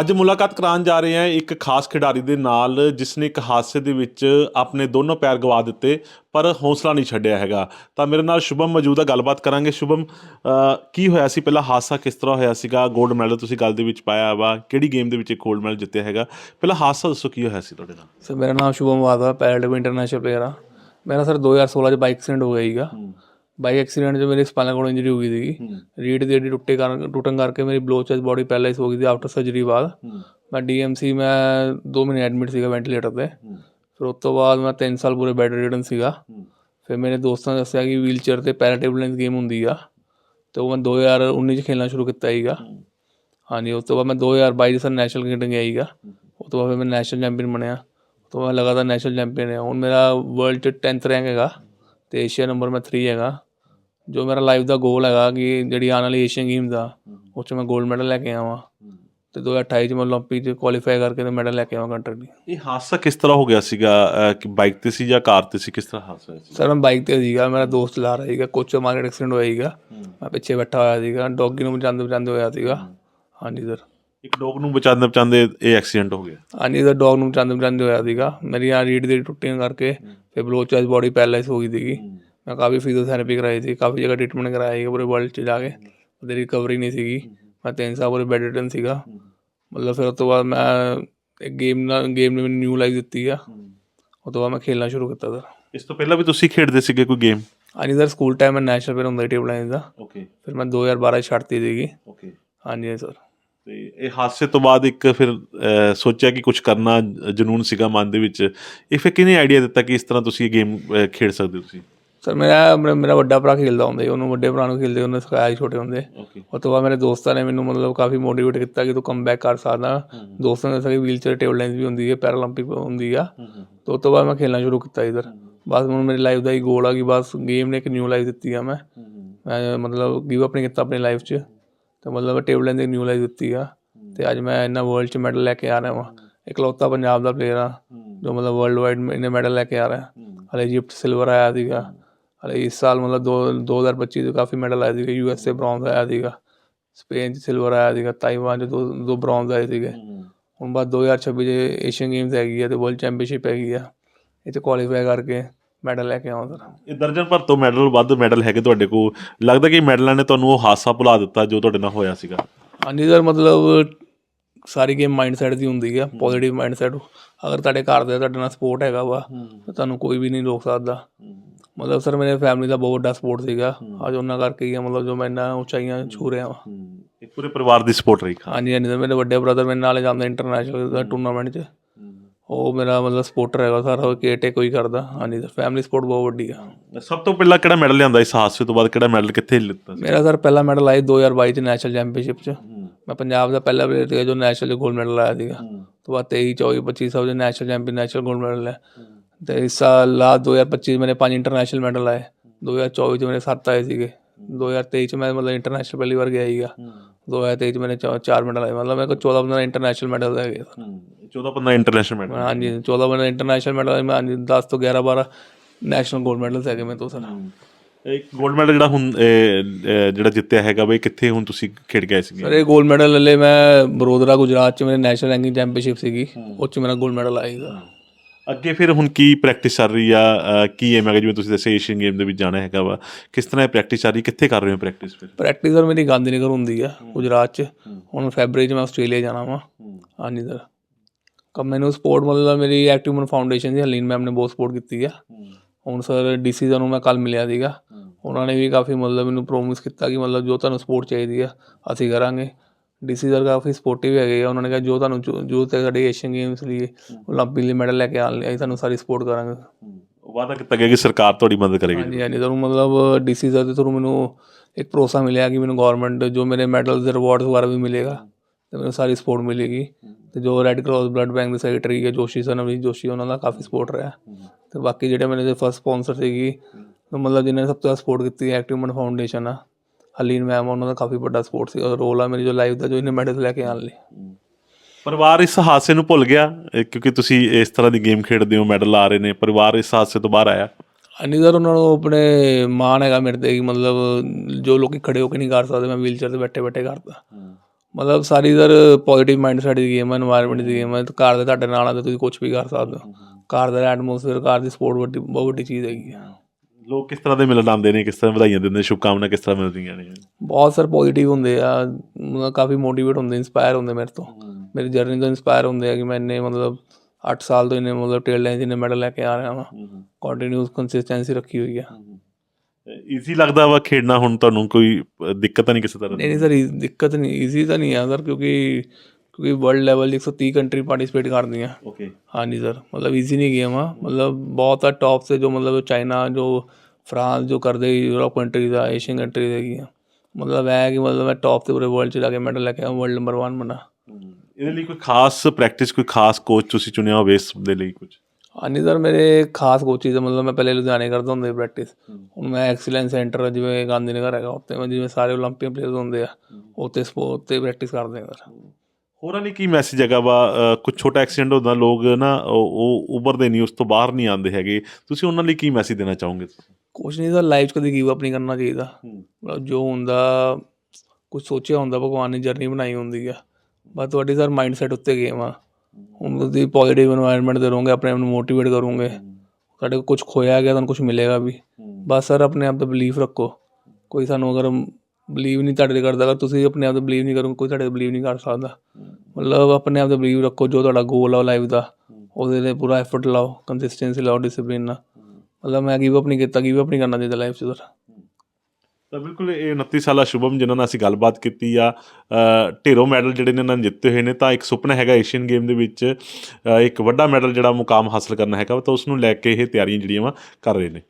ਅੱਜ ਮੁਲਾਕਾਤ ਕਰਾਉਣ ਜਾ ਰਹੇ ਹਾਂ ਇੱਕ ਖਾਸ ਖਿਡਾਰੀ ਦੇ ਨਾਲ ਜਿਸ ਨੇ ਇੱਕ ਹਾਦਸੇ ਦੇ ਵਿੱਚ ਆਪਣੇ ਦੋਨੋਂ ਪੈਰ ਗਵਾ ਦਿੱਤੇ ਪਰ ਹੌਸਲਾ ਨਹੀਂ ਛੱਡਿਆ ਹੈਗਾ। ਤਾਂ ਮੇਰੇ ਨਾਲ ਸ਼ੁਭਮ ਮੌਜੂਦ ਹੈ ਗੱਲਬਾਤ ਕਰਾਂਗੇ। ਸ਼ੁਭਮ ਕੀ ਹੋਇਆ ਸੀ? ਪਹਿਲਾਂ ਹਾਦਸਾ ਕਿਸ ਤਰ੍ਹਾਂ ਹੋਇਆ ਸੀਗਾ? 골ਡ ਮੈਡਲ ਤੁਸੀਂ ਗੱਲ ਦੇ ਵਿੱਚ ਪਾਇਆ ਵਾ। ਕਿਹੜੀ ਗੇਮ ਦੇ ਵਿੱਚ ਇੱਕ 골ਡ ਮੈਡਲ ਜਿੱਤਿਆ ਹੈਗਾ? ਪਹਿਲਾਂ ਹਾਦਸਾ ਦੱਸੋ ਕੀ ਹੋਇਆ ਸੀ ਤੁਹਾਡੇ ਨਾਲ? ਸਰ ਮੇਰਾ ਨਾਮ ਸ਼ੁਭਮ ਵਾਦਾ ਪੈਰਾਡਿਵ ਇੰਟਰਨੈਸ਼ਨਲ ਪਲੇਅਰ ਆ। ਮੇਰਾ ਸਰ 2016 ਚ ਬਾਈਕ ਐਕਸੀਡੈਂਟ ਹੋ ਗਿਆ ਸੀਗਾ। ਬਾਈਕ ਐਕਸੀਡੈਂਟ 'ਚ ਮੇਰੀ ਸਪਾਈਨਲ ਕੋਡ ਇੰਜਰੀ ਹੋ ਗਈ ਸੀਗੀ। ਰੀੜ ਦੀ ਹੱਡੀ ਟੁੱਟੇ ਕਾਰਨ ਟੁੱਟਣ ਕਰਕੇ ਮੇਰੀ ਬਲੋਚਸ ਬਾਡੀ ਪੈਰਾਲਾਈਜ਼ ਹੋ ਗਈ ਸੀ ਆਫਟਰ ਸਰਜਰੀ ਬਾਅਦ। ਮੈਂ ਡੀਐਮਸੀ ਮੈਂ 2 ਮਹੀਨੇ ਐਡਮਿਟ ਸੀਗਾ ਵੈਂਟੀਲੇਟਰ ਤੇ। ਫਿਰ ਉਸ ਤੋਂ ਬਾਅਦ ਮੈਂ 3 ਸਾਲ ਪੂਰੇ ਬੈੱਡ ਰਿਡਨ ਸੀਗਾ। ਫਿਰ ਮੇਰੇ ਦੋਸਤਾਂ ਨੇ ਦੱਸਿਆ ਕਿ ਵੀਲਚੇਅਰ ਤੇ ਪੈਰਾਟੇਬਲੈਂਸ ਗੇਮ ਹੁੰਦੀ ਆ। ਤੇ ਉਹ ਮੈਂ 2019 ਚ ਖੇਡਣਾ ਸ਼ੁਰੂ ਕੀਤਾ ਸੀਗਾ। ਹਾਂਜੀ ਉਸ ਤੋਂ ਬਾਅਦ ਮੈਂ 2022 ਚ ਸਰ ਨੈਸ਼ਨਲ ਖੇਡਣ ਗਿਆ ਸੀਗਾ। ਉਸ ਤੋਂ ਬਾਅਦ ਮੈਂ ਨੈਸ਼ਨਲ ਚੈਂਪੀਅਨ ਬਣਿਆ। ਤੋਂ ਬਾਅਦ ਲਗਾਤਾਰ ਨੈਸ਼ਨਲ ਚੈਂਪੀਅਨ ਹੈ ਹੁਣ ਮੇਰਾ ਵਰਲਡ ਚ 10th ਰੈਂਕ ਹੈਗਾ। ਤੇ ਏਸ਼ੀਆ ਨੰਬਰ ਮੈਂ 3 ਹੈਗਾ। ਜੋ ਮੇਰਾ ਲਾਈਫ ਦਾ ਗੋਲ ਹੈਗਾ ਕਿ ਜਿਹੜੀ ਆਉਣ ਵਾਲੀ ਏਸ਼ੀਅਨ ਗੇਮ ਦਾ ਉਹ 'ਚ ਮੈਂ 골ਡ ਮੈਡਲ ਲੈ ਕੇ ਆਵਾਂ। ਤੇ 2028 ਚ ਮੈਂ 올림픽 ਚ ਕੁਆਲੀਫਾਈ ਕਰਕੇ ਤੇ ਮੈਡਲ ਲੈ ਕੇ ਆਵਾਂ ਕੰਟਰੀ ਲਈ ਇਹ ਹਾਦਸਾ ਕਿਸ ਤਰ੍ਹਾਂ ਹੋ ਗਿਆ ਸੀਗਾ? ਕਿ ਬਾਈਕ ਤੇ ਸੀ ਜਾਂ ਕਾਰ ਤੇ ਸੀ? ਕਿਸ ਤਰ੍ਹਾਂ ਹਾਦਸਾ ਹੋਇਆ ਸੀ? ਸਰ ਮੈਂ ਬਾਈਕ ਤੇ ਸੀਗਾ ਮੇਰਾ ਦੋਸਤ ਲਾ ਰਿਹਾ ਸੀਗਾ ਕੋਚ ਮਾਰਕੀਟ ਐਕਸੀਡੈਂਟ ਹੋਇਆ ਸੀਗਾ। ਮੈਂ ਪਿੱਛੇ ਬੈਠਾ ਹੋਇਆ ਸੀਗਾ ਡੌਗੀ ਨੂੰ ਬਚਾਉਂਦੇ ਬਚਾਉਂਦੇ ਹੋਇਆ ਸੀਗਾ। ਹਾਂਜੀ ਸਰ ਇੱਕ ਡੌਗ ਨੂੰ ਬਚਾਉਂਦੇ ਬਚਾਉਂਦੇ ਇਹ ਐਕਸੀਡੈਂਟ ਹੋ ਗਿਆ। ਹਾਂਜੀ ਸਰ ਡੌਗ ਨੂੰ ਬਚਾਉਂਦੇ ਬਚਾਉਂਦੇ ਹੋਇਆ ਸੀਗਾ। ਮੇਰੀ ਆ ਰੀੜ ਦੀ ਟੁੱਟੀਆਂ ਕਰਕੇ ਫਿਰ ਬਲੋਚਾਜ ਬਾਡੀ ਪੈਰਲਾਈਜ਼ ਹੋ ਗਈ ਸੀਗੀ। ਮੈਂ ਕਾਫੀ ਫਿਜ਼ੀਓਥੈਰੇਪੀ ਕਰਾਈ ਸੀ ਕਾਫੀ ਜਗ੍ਹਾ ਟ੍ਰੀਟਮੈਂਟ ਕਰਾਇਆ ਸੀ ਪੂਰੇ ਵਰਲਡ 'ਚ ਜਾ ਕੇ। ਉਹਦੀ ਰਿਕਵਰੀ ਨਹੀਂ ਸੀਗੀ। ਮੈਂ ਤਿੰਨ ਸਾਲ ਪੂਰੇ ਬੈੱਡ ਰਿਟਨ ਸੀਗਾ। ਮਤਲਬ ਫਿਰ ਉਸ ਤੋਂ ਬਾਅਦ ਮੈਂ ਇੱਕ ਗੇਮ ਨਾਲ ਗੇਮ ਨੇ ਮੈਨੂੰ ਨਿਊ ਲਾਈਫ ਦਿੱਤੀ ਆ। ਉਸ ਤੋਂ ਬਾਅਦ ਮੈਂ ਖੇਡਣਾ ਸ਼ੁਰੂ ਕੀਤਾ ਸਰ ਇਸ ਤੋਂ ਪਹਿਲਾਂ ਵੀ ਤੁਸੀਂ ਖੇਡਦੇ ਸੀਗੇ ਕੋਈ ਗੇਮ ਹਾਂਜੀ ਸਰ ਸਕੂਲ ਟਾਈਮ ਮੈਂ ਨੈਸ਼ਨਲ ਪਲੇਅਰ ਹੁੰਦਾ ਸੀ ਟੇਬਲ ਟੈਨਿਸ ਦਾ। ਓਕੇ ਫਿਰ ਮੈਂ 2012 'ਚ ਛੱਡਤੀ ਸੀਗੀ। ਓਕੇ ਹਾਂਜੀ ਸਰ ਤੇ ਇਹ ਹਾਦਸੇ ਤੋਂ ਬਾਅਦ ਇੱਕ ਫਿਰ ਸੋਚਿਆ ਕਿ ਕੁਝ ਕਰਨਾ ਜਨੂਨ ਸੀਗਾ ਮਨ ਦੇ ਵਿੱਚ। ਇਹ ਫਿਰ ਕਿਹਨੇ ਆਈਡੀਆ ਦਿੱਤਾ ਕਿ ਇਸ ਤਰ੍ਹਾਂ ਤੁਸੀਂ ਇਹ ਗੇਮ ਖੇਡ ਸਕਦੇ ਹੋ ਤੁਸੀਂ? ਸਰ ਮੇਰਾ ਮੇਰਾ- ਮੇਰਾ ਵੱਡਾ ਭਰਾ ਖੇਡਦਾ ਹੁੰਦਾ ਸੀ ਉਹਨੂੰ ਵੱਡੇ ਭਰਾ ਨੂੰ ਖੇਡਦੇ ਉਹਨੇ ਸਿਖਾਇਆ ਸੀ ਛੋਟੇ ਹੁੰਦੇ। ਓਕੇ ਉਸ ਤੋਂ ਬਾਅਦ ਮੇਰੇ ਦੋਸਤਾਂ ਨੇ ਮੈਨੂੰ ਮਤਲਬ ਕਾਫੀ ਮੋਟੀਵੇਟ ਕੀਤਾ ਕਿ ਤੂੰ ਕਮ ਬੈਕ ਕਰ ਸਕਦਾ। ਦੋਸਤਾਂ ਨੇ ਦੱਸਿਆ ਕਿ ਵੀਲਚੇਅਰ ਟੇਬਲ ਟੈਨਿਸ ਵੀ ਹੁੰਦੀ ਹੈ ਪੈਰਾਲੰਪਿਕ ਹੁੰਦੀ ਆ। ਤੇ ਉਸ ਤੋਂ ਬਾਅਦ ਮੈਂ ਖੇਡਣਾ ਸ਼ੁਰੂ ਕੀਤਾ ਇਧਰ। ਬਸ ਹੁਣ ਮੇਰੀ ਲਾਈਫ ਦਾ ਹੀ ਗੋਲ ਆ ਕਿ ਬਸ ਗੇਮ ਨੇ ਇੱਕ ਨਿਊ ਲਾਈਫ ਦਿੱਤੀ ਆ ਮੈਂ। ਮੈਂ ਮਤਲਬ ਗਿਵ ਅਪ ਨਹੀਂ ਕੀਤਾ ਆਪਣੀ ਲਾਈਫ 'ਚ। ਤੇ ਮਤਲਬ ਟੇਬਲ ਟੈਨਿਸ ਦੀ ਨਿਊ ਲਾਈਫ ਦਿੱਤੀ ਆ। ਤੇ ਅੱਜ ਮੈਂ ਇਹਨਾਂ ਵਰਲਡ 'ਚ ਮੈਡਲ ਲੈ ਕੇ ਆ ਰਿਹਾ ਹਾਂ। ਇਕਲੌਤਾ ਪੰਜਾਬ ਦਾ ਪਲੇਅਰ ਆ। ਜੋ ਮਤਲਬ ਵਰਲਡ ਵਾਈਡ ਇਹਨੇ ਮੈਡਲ ਲੈ ਕੇ ਆ ਰਿਹਾ। ਹਲੇ ਇਜਿਪਟ ਸਿਲਵਰ ਆਇਆ ਸੀਗਾ। ਹਲੇ ਇਸ ਸਾਲ ਮਤਲਬ ਦੋ 2025 ਦੇ ਕਾਫੀ ਮੈਡਲ ਆਏ ਸੀਗੇ ਯੂ ਐਸ ਏ ਬ੍ਰੌਂਜ਼ ਆਇਆ ਸੀਗਾ ਸਪੇਨ 'ਚ ਸਿਲਵਰ ਆਇਆ ਸੀਗਾ ਤਾਈਵਾਨ 'ਚ ਦੋ ਦੋ ਬ੍ਰੌਂਜ਼ ਆਏ ਸੀਗੇ। ਹੁਣ ਬਾਅਦ 2026 ਦੇ ਏਸ਼ੀਅਨ ਗੇਮਸ ਹੈਗੀ ਆ ਤੇ ਵਰਲਡ ਚੈਂਪੀਅਨਸ਼ਿਪ ਹੈਗੀ ਆ ਇਹ 'ਚ ਕੁਆਲੀਫਾਈ ਕਰਕੇ ਮੈਡਲ ਲੈ ਕੇ ਆਵਾਂ ਸਰ। ਇਹ ਦਰਜਨ ਭਰ ਤੋਂ ਮੈਡਲ ਵੱਧ ਮੈਡਲ ਹੈਗੇ ਤੁਹਾਡੇ ਕੋਲ। ਲੱਗਦਾ ਕਿ ਮੈਡਲਾਂ ਨੇ ਤੁਹਾਨੂੰ ਉਹ ਹਾਦਸਾ ਭੁਲਾ ਦਿੱਤਾ ਜੋ ਤੁਹਾਡੇ ਨਾਲ ਹੋਇਆ ਸੀਗਾ। ਹਾਂਜੀ ਸਰ ਮਤਲਬ ਸਾਰੀ ਗੇਮ ਮਾਈਂਡਸੈਟ ਦੀ ਹੁੰਦੀ ਆ ਪੋਜ਼ਿਟਿਵ ਮਾਈਂਡਸੈਟ ਅਗਰ ਤੁਹਾਡੇ ਘਰ ਦੇ ਤੁਹਾਡੇ ਨਾਲ ਸਪੋਰਟ ਹੈਗਾ ਵਾ ਤਾਂ ਤੁਹਾਨੂੰ ਕੋਈ ਵੀ ਨਹੀਂ ਰੋਕ ਸਕਦਾ। ਮਤਲਬ ਸਰ ਮੇਰੇ ਫੈਮਿਲੀ ਦਾ ਬਹੁਤ ਵੱਡਾ ਸਪੋਰਟ ਸੀਗਾ। ਅੱਜ ਉਹਨਾਂ ਕਰਕੇ ਹੀ ਆ ਮਤਲਬ ਜੋ ਮੈਂ ਇੰਨਾ ਉਚਾਈਆਂ ਛੂ ਰਿਹਾ ਵਾਂ। ਇੱਕ ਪੂਰੇ ਪਰਿਵਾਰ ਦੀ ਸਪੋਰਟ ਰਹੀ। ਹਾਂਜੀ ਹਾਂਜੀ ਸਰ ਮੇਰੇ ਵੱਡੇ ਬ੍ਰਦਰ ਮੇਰੇ ਨਾਲ ਜਾਂਦੇ ਇੰਟਰਨੈਸ਼ਨਲ ਦਾ ਟੂਰਨਾਮੈਂਟ 'ਚ। ਉਹ ਮੇਰਾ ਮਤਲਬ ਸਪੋਰਟਰ ਹੈਗਾ ਸਾਰਾ ਉਹ ਕੇਟੇ ਕੋਈ ਕਰਦਾ। ਹਾਂਜੀ ਸਰ ਫੈਮਿਲੀ ਸਪੋਰਟ ਬਹੁਤ ਵੱਡੀ ਆ। ਸਭ ਤੋਂ ਪਹਿਲਾਂ ਕਿਹੜਾ ਮੈਡਲ ਲਿਆਂਦਾ ਇਸ ਹਾਦਸੇ ਤੋਂ ਬਾਅਦ? ਕਿਹੜਾ ਮੈਡਲ ਕਿੱਥੇ ਲਿੱਤਾ ਸੀ? ਮੇਰਾ ਸਰ ਪਹਿਲਾ ਮੈਡਲ ਆਇਆ 2022 ਚ ਨੈਸ਼ਨਲ ਚੈਂਪੀਅਨਸ਼ਿਪ 'ਚ। ਮੈਂ ਪੰਜਾਬ ਦਾ ਪਹਿਲਾ ਪਲੇਅਰ ਸੀਗਾ ਜੋ ਨੈਸ਼ਨਲ 'ਚ ਗੋਲਡ ਮੈਡਲ ਆਇਆ ਸੀਗਾ। ਤੋਂ ਬਾਅਦ 23 24 25 ਸਭ ਦੇ national champion national gold medal ਹੈ। ਤੇ ਇਸ ਸਾਲ ਲਾ 2025 ਮੇਰੇ ਪੰਜ ਇੰਟਰਨੈਸ਼ਨਲ ਮੈਡਲ ਆਏ। 2024 ਚ ਮੇਰੇ ਸੱਤ ਆਏ ਸੀਗੇ। 2023 ਚ ਮੈਂ ਮਤਲਬ ਇੰਟਰਨੈਸ਼ਨਲ ਪਹਿਲੀ ਵਾਰ ਗਿਆ ਹੀਗਾ 2023 ਚ ਮੈਨੇ ਚਾਰ ਮੈਡਲ ਆਏ। ਮਤਲਬ ਮੇਰੇ ਕੋਲ 14 15 ਇੰਟਰਨੈਸ਼ਨਲ ਮੈਡਲ ਹੈਗੇ 14 15 ਇੰਟਰਨੈਸ਼ਨਲ ਮੈਡਲ ਹਾਂਜੀ 14 15 ਇੰਟਰਨੈਸ਼ਨਲ ਮੈਡਲ ਆਏ। ਮੈਂ 10 ਤੋਂ 11 12 ਨੈਸ਼ਨਲ ਗੋਲਡ ਮੈਡਲ ਹੈਗੇ ਮੇਰੇ ਤੋਂ ਸਰ। ਇੱਕ 골ਡ ਮੈਡਲ ਜਿਹੜਾ ਹੁਣ ਜਿਹੜਾ ਜਿੱਤਿਆ ਹੈਗਾ ਬਈ ਕਿੱਥੇ ਹੁਣ ਤੁਸੀਂ ਖੇਡ ਗਏ ਸੀ ਸਰ ਇਹ ਗੋਲਡ ਮੈਡਲ ਲੈ ਮੈਂ ਬਰੋਦਰਾ ਗੁਜਰਾਤ ਚ ਮੇਰੇ ਨੈਸ਼ਨਲ ਰੈਂਕਿੰਗ ਚੈਂਪੀਅਨਸ਼ਿਪ ਸੀਗੀ। ਉਹ ਚ ਮੇਰਾ ਗੋਲਡ ਮੈਡਲ ਆਇਆ ਸੀ ਅੱਗੇ ਫਿਰ ਹੁਣ ਕੀ ਪ੍ਰੈਕਟਿਸ ਚੱਲ ਰਹੀ ਆ? ਕੀ ਹੈ ਮੈਂ ਕਿਹਾ ਜਿਵੇਂ ਤੁਸੀਂ ਦੱਸਿਆ ਏਸ਼ੀਅਨ ਗੇਮ ਦੇ ਵਿੱਚ ਜਾਣਾ ਹੈਗਾ ਵਾ। ਕਿਸ ਤਰ੍ਹਾਂ ਇਹ ਪ੍ਰੈਕਟਿਸ ਚੱਲ ਰਹੀ? ਕਿੱਥੇ ਕਰ ਰਹੇ ਹੋ ਪ੍ਰੈਕਟਿਸ ਫਿਰ? ਪ੍ਰੈਕਟਿਸ ਸਰ ਮੇਰੀ ਗਾਂਧੀਨਗਰ ਹੁੰਦੀ ਆ ਗੁਜਰਾਤ ਚ। ਹੁਣ ਫੈਬਰਵਰੀ ਚ ਮੈਂ ਆਸਟ੍ਰੇਲੀਆ ਜਾਣਾ ਵਾ ਹਾਂਜੀ ਸਰ ਕਮ ਮੈਨੂੰ ਸਪੋਰਟ ਮਤਲਬ ਮੇਰੀ ਐਕਟਿਵ ਮਨ ਫਾਊਂਡੇਸ਼ਨ ਦੀ ਹਲੀਨ ਮੈਮ ਨੇ ਬਹੁਤ ਸਪੋਰਟ ਕੀਤੀ ਆ। ਹੁਣ ਸਰ ਡੀਸੀ ਨੂੰ ਮੈਂ ਕੱਲ ਮਿਲਿਆ ਸੀਗਾ। ਉਹਨਾਂ ਨੇ ਵੀ ਕਾਫੀ ਮਤਲਬ ਮੈਨੂੰ ਪ੍ਰੋਮਿਸ ਕੀਤਾ ਕਿ ਮਤਲਬ ਜੋ ਤੁਹਾਨੂੰ ਸਪੋਰਟ ਚਾਹੀਦੀ ਆ ਅਸੀਂ ਕਰਾਂਗੇ। ਡੀਸੀ ਸਰ ਕਾਫੀ ਸਪੋਰਟਿਵ ਹੈਗੇ ਆ। ਉਹਨਾਂ ਨੇ ਕਿਹਾ ਜੋ ਤੁਹਾਨੂੰ ਜੋ- ਜੋ ਤੁਹਾਡੇ ਏਸ਼ੀਅਨ ਗੇਮਸ ਲਈ ਓਲੰਪਿਕ ਲਈ ਮੈਡਲ ਲੈ ਕੇ ਆਉਣ ਲਈ ਤੁਹਾਨੂੰ ਸਾਰੀ ਸਪੋਰਟ ਕਰਾਂਗੇ। ਵਾਅਦਾ ਕੀਤਾ ਗਿਆ ਕਿ ਸਰਕਾਰ ਤੁਹਾਡੀ ਮਦਦ ਕਰੇਗੀ। ਹਾਂਜੀ ਹਾਂਜੀ ਤੁਹਾਨੂੰ ਮਤਲਬ ਡੀਸੀ ਸਰ ਦੇ ਥਰੂ ਮੈਨੂੰ ਇੱਕ ਭਰੋਸਾ ਮਿਲਿਆ ਕਿ ਮੈਨੂੰ ਗਵਰਨਮੈਂਟ ਜੋ ਮੇਰੇ ਮੈਡਲਸ ਦੇ ਰਿਵਾਰਡਸ ਵਗੈਰਾ ਵੀ ਮਿਲੇਗਾ ਤੇ ਮੈਨੂੰ ਸਾਰੀ ਸਪੋਰਟ ਮਿਲੇਗੀ। ਤੇ ਜੋ ਰੈੱਡ ਕਰਾਸ ਬਲੱਡ ਬੈਂਕ ਦੇ ਸੈਕਟਰੀ ਹੈ ਜੋਸ਼ੀ ਸਰ ਨਵੀਨ ਜੋਸ਼ੀ ਉਹਨਾਂ ਦਾ ਕਾਫੀ ਸਪੋਰਟ ਰਿਹਾ। ਤੇ ਬਾਕੀ ਜਿਹੜੇ ਮੇਰੇ ਫਸਟ ਸਪਾਂਸਰ ਸੀਗੀ ਮਤਲਬ ਜਿਨ੍ਹਾਂ ਨੇ ਸਭ ਤੋਂ ਜ਼ਿਆਦਾ ਸਪੋਰਟ ਕੀਤੀ ਐਕਟਿਵਮੈਂਟ ਫਾਊਂਡੇਸ਼ਨ ਆ। ਅਲੀਨ ਮੈਮ ਉਹਨਾਂ ਦਾ ਕਾਫੀ ਵੱਡਾ ਸਪੋਰਟ ਸੀ ਰੋਲ ਆ ਮੇਰੀ ਜੋ ਲਾਈਫ ਦਾ ਜੋ ਇਹਨੇ ਮੈਡਲ ਲੈ ਕੇ ਆਣ ਲਈ। ਪਰਿਵਾਰ ਇਸ ਹਾਦਸੇ ਨੂੰ ਭੁੱਲ ਗਿਆ? ਕਿਉਂਕਿ ਤੁਸੀਂ ਇਸ ਤਰ੍ਹਾਂ ਦੀ ਗੇਮ ਖੇਡਦੇ ਹੋ ਮੈਡਲ ਆ ਰਹੇ ਨੇ। ਪਰਿਵਾਰ ਇਸ ਹਾਦਸੇ ਤੋਂ ਬਾਹਰ ਆਇਆ? ਨਹੀਂ ਸਰ ਉਹਨਾਂ ਨੂੰ ਆਪਣੇ ਮਾਣ ਹੈਗਾ ਮੇਰੇ ਤੇ ਕਿ ਮਤਲਬ ਜੋ ਲੋਕੀ ਖੜੇ ਹੋ ਕੇ ਨਹੀਂ ਕਰ ਸਕਦੇ ਮੈਂ ਵੀਲਚੇਅਰ ਤੇ ਬੈਠੇ ਬੈਠੇ ਕਰਦਾ। ਮਤਲਬ ਸਾਰੀ ਸਰ ਪੋਜ਼ਿਟਿਵ ਮਾਈਂਡਸੈਟ ਦੀ ਗੇਮ ਹੈ এনवायरमेंट ਦੀ ਗੇਮ ਹੈ ਤੇ ਘਰ ਦੇ ਤੁਹਾਡੇ ਨਾਲ ਆ ਤੇ ਤੁਸੀਂ ਕੁਝ ਵੀ ਕਰ ਸਕਦੇ ਹੋ। ਘਰ ਦਾ ਐਟਮੋਸਫੇਅਰ ਘਰ ਦੀ ਸਪੋਰਟ ਵੱਡੀ ਬਹੁਤ ਵੱਡੀ ਚੀਜ਼ ਹੈਗੀ ਆ। ਲੋਕ ਕਿਸ ਤਰ੍ਹਾਂ ਦੇ ਮਿਲਣ ਆਉਂਦੇ ਨੇ ਕਿਸ ਤਰ੍ਹਾਂ ਵਧਾਈਆਂ ਦਿੰਦੇ ਨੇ ਸ਼ੁਭਕਾਮਨਾ ਕਿਸ ਤਰ੍ਹਾਂ ਮਿਲਦੀਆਂ ਨੇ? ਬਹੁਤ ਸਰ ਪੋਜ਼ਿਟਿਵ ਹੁੰਦੇ ਆ ਕਾਫੀ ਮੋਟੀਵੇਟ ਹੁੰਦੇ ਇਨਸਪਾਇਰ ਹੁੰਦੇ ਮੇਰੇ ਤੋਂ। ਮੇਰੀ ਜਰਨੀ ਤੋਂ ਇਨਸਪਾਇਰ ਹੁੰਦੇ ਆ ਕਿ ਮੈਂ ਇੰਨੇ ਮਤਲਬ 8 ਸਾਲ ਤੋਂ ਇੰਨੇ ਮਤਲਬ ਟੇਲ ਲਾਈਨ ਜਿੰਨੇ ਮੈਡਲ ਲੈ ਕੇ ਆ ਰਿਹਾ ਹਾਂ ਕੰਟੀਨਿਊਸ ਕੰਸਿਸਟੈਂਸੀ ਰੱਖੀ ਹੋਈ ਆ। ਈਜ਼ੀ ਲੱਗਦਾ ਵਾ ਖੇਡਣਾ ਹੁਣ ਤੁਹਾਨੂੰ? ਕੋਈ ਦਿੱਕਤ ਤਾਂ ਨਹੀਂ ਕਿਸੇ ਤਰ੍ਹਾਂ ਨਹੀਂ ਨਹੀਂ ਸਰ ਦਿੱਕਤ ਨਹੀਂ ਈਜ਼ੀ ਤਾਂ ਨਹੀਂ ਆ ਸਰ ਕਿਉਂਕਿ ਕਿਉਂਕਿ ਵਰਲਡ ਲੈਵਲ 130 ਕੰਟਰੀ ਪਾਰਟਿਸਿਪੇਟ ਕਰਦੀਆਂ ਓਕੇ ਹਾਂਜੀ ਸਰ ਮਤਲਬ ਈਜ਼ੀ ਨਹੀਂ ਗੇਮ ਆ ਮਤਲਬ ਬਹੁਤ ਆ ਟੌਪ ਸੇ ਜੋ ਮਤਲਬ ਚਾਈਨਾ ਜੋ ਫਰਾਂਸ ਜੋ ਕਰਦੇ ਯੂਰਪ ਕੰਟਰੀਜ਼ ਆ ਏਸ਼ੀਅਨ ਕੰਟਰੀਜ਼ ਹੈਗੀਆਂ ਮਤਲਬ ਇਹ ਹੈ ਕਿ ਮਤਲਬ ਮੈਂ ਟੌਪ ਤੇ ਪੂਰੇ ਵਰਲਡ ਚ ਜਾ ਕੇ ਮੈਡਲ ਲੈ ਕੇ ਆਇਆ ਵਰਲਡ ਨੰਬਰ 1 ਬਣਾ ਇਹਦੇ ਲਈ ਕੋਈ ਖਾਸ ਪ੍ਰੈਕਟਿਸ ਕੋਈ ਖਾਸ ਕੋਚ ਤੁਸੀਂ ਚੁਣਿਆ ਹੋਵੇ ਇਸ ਦੇ ਲਈ ਕੁਝ ਹਾਂਜੀ ਸਰ ਮੇਰੇ ਖਾਸ ਕੋਚਿਸ ਮਤਲਬ ਮੈਂ ਪਹਿਲੇ ਲੁਧਿਆਣੇ ਕਰਦਾ ਹੁੰਦਾ ਸੀ ਪ੍ਰੈਕਟਿਸ ਹੁਣ ਮੈਂ ਐਕਸੀਲੈਂਸ ਸੈਂਟਰ ਜਿਵੇਂ ਗਾਂਧੀ ਨਗਰ ਹੈਗਾ ਉੱਥੇ ਮੈਂ ਜਿਵੇਂ ਸਾਰੇ 올림픽 ਪਲੇਅਰਸ ਹੁੰਦੇ ਆ ਉੱਥੇ ਸਪੋਰਟ ਤੇ ਪ੍ਰੈਕਟਿਸ ਕਰਦੇ ਆ ਸਰ ਹੋਰਾਂ ਲਈ ਕੀ ਮੈਸੇਜ ਹੈਗਾ ਵਾ? ਕੁਝ ਛੋਟਾ ਐਕਸੀਡੈਂਟ ਹੁੰਦਾ ਲੋਕ ਨਾ ਉਹ ਉਭਰਦੇ ਨਹੀਂ ਉਸ ਤੋਂ ਬਾਹਰ ਨਹੀਂ ਆਉਂਦੇ ਹੈਗੇ। ਤੁਸੀਂ ਉਹਨਾਂ ਲਈ ਕੀ ਮੈਸੇਜ ਦੇਣਾ ਚਾਹੋਗੇ? ਕੁਝ ਨਹੀਂ ਤਾਂ ਲਾਈਫ ਕਦੇ ਗਿਵ ਅਪ ਨਹੀਂ ਕਰਨਾ ਚਾਹੀਦਾ। ਜੋ ਹੁੰਦਾ ਕੁਝ ਸੋਚਿਆ ਹੁੰਦਾ ਭਗਵਾਨ ਨੇ ਜਰਨੀ ਬਣਾਈ ਹੁੰਦੀ ਆ। ਬਸ ਤੁਹਾਡੀ ਸਰ ਮਾਈਂਡਸੈਟ ਉੱਤੇ ਗੇਮ ਆ। ਹੁਣ ਤੁਸੀਂ ਪੋਜ਼ਿਟਿਵ এনवायरमेंट ਦੇ ਰਹੋਗੇ ਆਪਣੇ ਆਪ ਨੂੰ ਮੋਟੀਵੇਟ ਕਰੋਗੇ। ਤੁਹਾਡੇ ਕੋਲ ਕੁਝ ਖੋਇਆ ਗਿਆ ਤੁਹਾਨੂੰ ਕੁਝ ਮਿਲੇਗਾ ਵੀ। ਬਸ ਸਰ ਆਪਣੇ ਆਪ ਦਾ ਬਲੀਫ ਰੱਖੋ। ਕੋਈ ਸਾਨੂੰ ਅਗਰ ਬਲੀਵ ਨਹੀਂ ਤੁਹਾਡੇ ਕਰਦਾ ਅਗਰ ਤੁਸੀਂ ਆਪਣੇ ਆਪ ਤੇ ਬਲੀਵ ਨਹੀਂ ਕਰੋਗੇ ਕੋਈ ਤੁਹਾਡੇ ਤੇ ਬਲੀਵ ਨਹੀਂ ਕਰ ਸਕਦਾ। ਮਤਲਬ ਆਪਣੇ ਆਪ ਤੇ ਬਲੀਵ ਰੱਖੋ, ਜੋ ਤੁਹਾਡਾ ਗੋਲ ਆ ਲਾਈਫ ਦਾ, ਉਹਦੇ ਲਈ ਪੂਰਾ ਐਫਰਟ ਲਾਓ ਕੰਸਿਸਟੈਂਸੀ ਲਾਓ ਡਿਸਪਲਿਨ ਨਾਲ। ਮਤਲਬ ਮੈਂ ਗਿਵ ਅਪ ਨਹੀਂ ਕੀਤਾ ਗਿਵ ਅਪ ਨਹੀਂ ਕਰਨਾ ਚਾਹੀਦਾ ਲਾਈਫ 'ਚ ਸਰ ਤਾਂ ਬਿਲਕੁਲ ਇਹ 29 ਸਾਲਾ ਸ਼ੁਭਮ, ਜਿਨ੍ਹਾਂ ਨਾਲ ਅਸੀਂ ਗੱਲਬਾਤ ਕੀਤੀ ਆ ਢੇਰੋ ਮੈਡਲ ਜਿਹੜੇ ਨੇ, ਇਹਨਾਂ ਨੇ ਜਿੱਤੇ ਹੋਏ ਨੇ, ਤਾਂ ਇੱਕ ਸੁਪਨਾ ਹੈਗਾ ਏਸ਼ੀਅਨ ਗੇਮ ਦੇ ਵਿੱਚ ਇੱਕ ਵੱਡਾ ਮੈਡਲ ਜਿਹੜਾ ਮੁਕਾਮ ਹਾਸਲ ਕਰਨਾ ਹੈਗਾ ਤਾਂ ਉਸ ਨੂੰ ਲੈ ਕੇ ਇਹ ਤਿਆਰੀਆਂ ਜਿਹੜੀਆਂ ਵਾ, ਕਰ ਰਹੇ ਨੇ।